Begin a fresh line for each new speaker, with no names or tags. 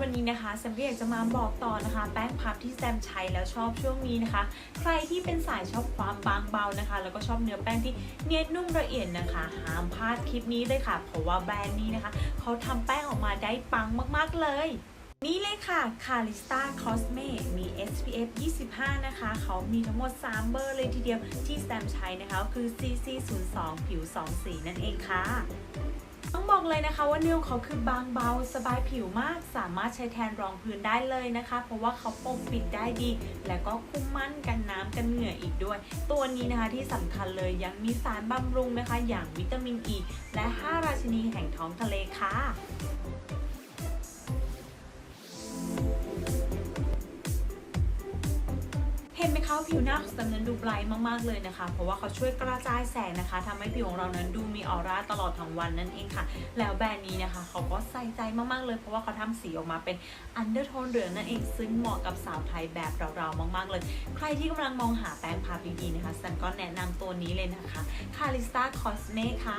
วันนี้นะคะแซมก็อยากจะมาบอกต่อนะคะ แป้งพับที่แซมใช้แล้วชอบช่วงนี้นะคะ ใครที่เป็นสายชอบความบางเบานะคะ แล้วก็ชอบเนื้อแป้งที่เนียนนุ่มละเอียดนะคะห้ามพลาดคลิปนี้เลยค่ะ เพราะว่าแบรนด์นี้นะคะเขาทำแป้งออกมาได้ปังมากๆเลยนี่เลยค่ะ Calista Cosme มี SPF 25 นะคะ เขามีทั้งหมด 3 เบอร์เลยทีเดียวที่แซมใช้นะคะ คือ CC02 ผิว 2 สีนั่นเองค่ะ ต้องบอกเลยนะคะว่านิ้วเขาคือบางเบาสบายผิวมาก สามารถใช้แทนรองพื้นได้เลยนะคะ เพราะว่าเขาปกปิดได้ดี และก็คุ้มมั่นกันน้ำกันเหงื่ออีกด้วย ตัวนี้นะคะที่สำคัญเลยยังมีสารบำรุงนะคะ อย่างวิตามินอ e, ีและ 5 ราชินีแห่งท้องทะเลค่ะ ห็นไหมคะว่าผิวหน้าของแซมนั้นดูไบรท์มากๆเลยนะคะ เพราะว่าเขาช่วยกระจายแสงนะคะทำให้ผิวของเรานั้นดูมีออร่าตลอดทั้งวันนั่นเองค่ะ แล้วแบรนด์นี้นะคะ เขาก็ใส่ใจมากๆเลย เพราะว่าเขาทำสีออกมาเป็นอันเดอร์โทนเหลืองนั่นเอง ซึ่งเหมาะกับสาวไทยแบบเราๆมากๆเลย ใครที่กำลังมองหาแป้งพับดีๆนะคะแซมก็แนะนำตัวนี้เลยนะคะ Calista Cosme ค่ะ